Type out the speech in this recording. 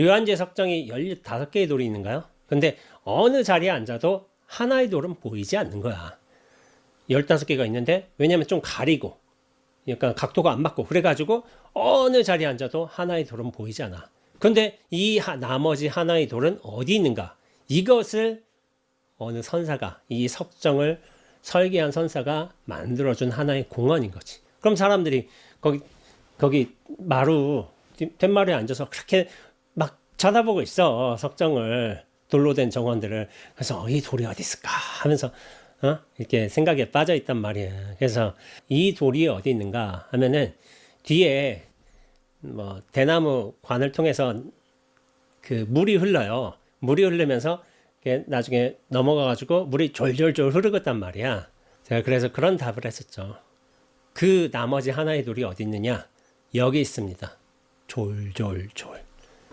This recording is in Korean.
류안지의 석정이 15개의 돌이 있는가요? 근데 어느 자리에 앉아도 하나의 돌은 보이지 않는 거야. 15개가 있는데 왜냐면 좀 가리고 약간 각도가 안 맞고 그래가지고 어느 자리에 앉아도 하나의 돌은 보이지 않아. 근데 이 하- 나머지 하나의 돌은 어디 있는가? 이것을 어느 선사가 이 석정을 설계한 선사가 만들어준 하나의 공원인 거지. 그럼 사람들이 거기 거기 마루 툇마루에 앉아서 그렇게 막 쳐다보고 있어 석정을 돌로 된 정원들을 그래서 어, 이 돌이 어디 있을까 하면서 어? 이렇게 생각에 빠져 있단 말이야. 그래서 이 돌이 어디 있는가 하면은 뒤에 뭐 대나무 관을 통해서 그 물이 흘러요. 물이 흐르면서 나중에 넘어가 가지고 물이 졸졸졸 흐르겠단 말이야. 제가 그래서 그런 답을 했었죠. 그 나머지 하나의 돌이 어디 있느냐? 여기 있습니다. 졸졸졸.